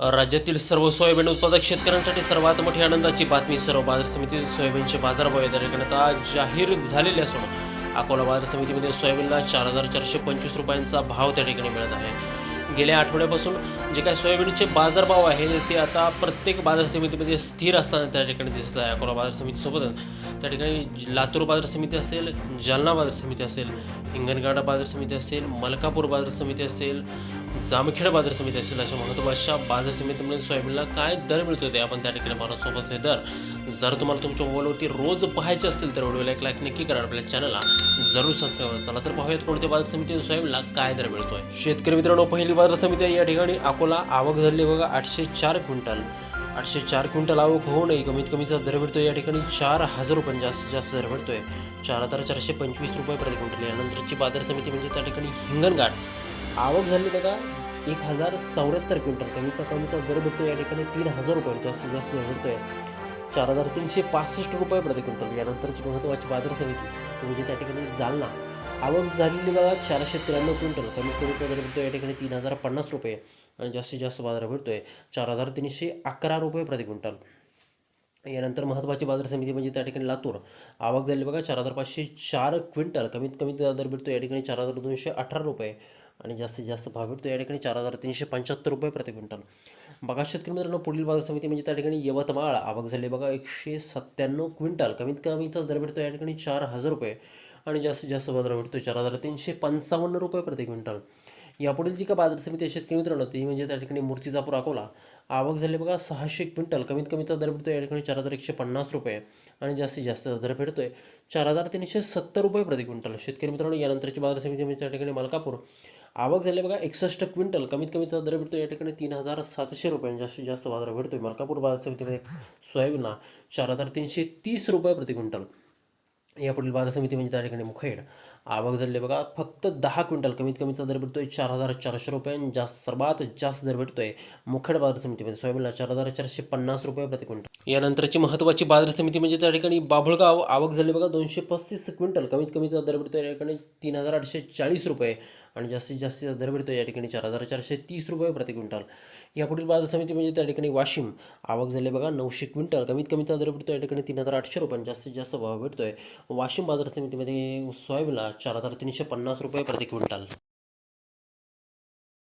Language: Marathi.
राज्यातील सर्व सोयाबीन उत्पादक शेतकऱ्यांसाठी सर्वात मोठी आनंदाची बातमी सर्व बाजार समितीत सोयाबीनचे बाजारभाव या ठिकाणी आता जाहीर झालेले असून अकोला बाजार समितीमध्ये सोयाबीनला चार हजार चारशे पंचवीस रुपयांचा भाव त्या ठिकाणी मिळत आहे. गेल्या आठवड्यापासून जे काही सोयाबीनचे बाजारभाव आहे ते आता प्रत्येक बाजार समितीमध्ये स्थिर असताना त्या ठिकाणी दिसत आहे. अकोला बाजार समितीसोबतच त्या ठिकाणी लातूर बाजार समिती असेल जालना बाजार समिती असेल हिंगणगाडा बाजार समिती असेल मलकापूर बाजार समिती असेल जामखेड बाजार समिती असेल अशा महत्त्वाच्या बाजार समितीमध्ये सोयाबीनला काय दर मिळतो ते आपण त्या ठिकाणी पाहणार. दर जर तुम्हाला तुमच्या मोबाईलवरती रोज पाहायचे असतील तर व्हिडिओला एक लाईक नक्की करा. आपल्या चॅनलला जरूर सबस्क्राईब करा. चला तर पाहूयात कोणत्या बाजार समितीने सोयाबीनला काय दर मिळतोय. शेतकरी मित्रांनो पहिली बाजार समिती आहे या ठिकाणी. अकोला आवक झाली बघा आठशे चार क्विंटल. आठशे चार क्विंटल आवक होऊ नये कमीत कमीचा दर भेटतोय या ठिकाणी चार हजार रुपये जास्तीत जास्त दर भेटतोय चार हजार चारशे पंचवीस रुपये प्रति क्विंटल. यानंतरची बाजार समिती म्हणजे त्या ठिकाणी हिंगणघाट. आवक झाली बघा. एक हजार चौऱ्याहत्तर क्विंटल. कमीत कमीचा दर भेटतो या ठिकाणी तीन हजार रुपये जास्तीत जास्त दर भेटतोय चार हजार तीनशे पासष्ट रुपये प्रति क्विंटल. यानंतरची महत्त्वाची बाजार समिती म्हणजे त्या ठिकाणी जालना. आवक झालेली बघा चारशे त्र्याण्णव क्विंटल. कमीत कमीचा दर भेटतो या ठिकाणी तीन हजार पन्नास रुपये. आणि जास्तीत जास्त बाजार भेटतोय चार हजार तीनशे अकरा रुपये प्रति क्विंटल. यानंतर महत्त्वाची बाजार समिती म्हणजे त्या ठिकाणी लातूर. आवक झाली बघा चार हजार पाचशे चार क्विंटल. कमीत कमी दर भेटतो या ठिकाणी चार हजार दोनशे अठरा रुपये. आणि जास्तीत जास्त भाव भेटतो या ठिकाणी चार हजार तीनशे पंच्याहत्तर रुपये प्रति क्विंटल. बघा शेतकरी मित्रांनो पुढील बाजार समिती म्हणजे त्या ठिकाणी यवतमाळ. आवक झाली बघा एकशे सत्त्याण्णव क्विंटल. कमीत कमीचा दर भेटतो या ठिकाणी चार हजार रुपये. आणि जास्तीत जास्त बाजार भेटतो चार हजार तीनशे पंचावन्न रुपये प्रति क्विंटल. यापुढील जी का बाजार समिती आहे शेतकरी मित्रांनो ती म्हणजे त्या ठिकाणी मूर्तिजापूर अकोला. आवक झाली बघा सहाशे क्विंटल. कमीत कमीचा दर भेटतो या ठिकाणी चार हजार एकशे पन्नास रुपये. आणि जास्तीत जास्त दर भेटतोय चार हजार तीनशे सत्तर रुपये प्रति क्विंटल. शेतकरी मित्रांनो यानंतरची बाजार समिती म्हणजे त्या ठिकाणी मलकापूर. आवक झाली बघा एकसष्ट क्विंटल. कमीत कमीचा दर भेटतो या ठिकाणी तीन हजार सातशे रुपयांनी जास्तीत जास्त बाजार भेटतोय. मलकापूर बाजार समितीमध्ये सोयाबीनला चार हजार तीनशे तीस रुपये प्रति क्विंटल. यापुढील बाजार समिती म्हणजे त्या ठिकाणी मुखेड. आवक झाली बघा फक्त दहा क्विंटल कमीत कमीचा दर भेटतोय चार हजार चारशे रुपये आणि जास्त सर्वात जास्त दर भेटतोय मुखेड बाजार समितीमध्ये. सोयाबीनला चार हजार चारशे पन्नास रुपये प्रति क्विंटल. यानंतरची महत्त्वाची बाजार समिती म्हणजे त्या ठिकाणी बाभळगाव. आवक झाली बघा दोनशे पस्तीस क्विंटल कमीत कमीचा दर भेटतोय या ठिकाणी तीन हजार आठशे चाळीस रुपये आणि जास्तीत जास्त दर भेटतो या ठिकाणी चार हजार चारशे तीस रुपये प्रति क्विंटल. यापुढील बाजार समिती म्हणजे त्या ठिकाणी वाशिम. आवक झाली बघा नऊशे क्विंटल कमीत कमीचा दर भेटतो या ठिकाणी तीन हजार आठशे रुपये जास्तीत जास्त भाव भेटतोय. वाशिम बाजार समितीमध्ये सोयाबीनला चार हजार तीनशे पन्नास रुपये प्रति क्विंटल.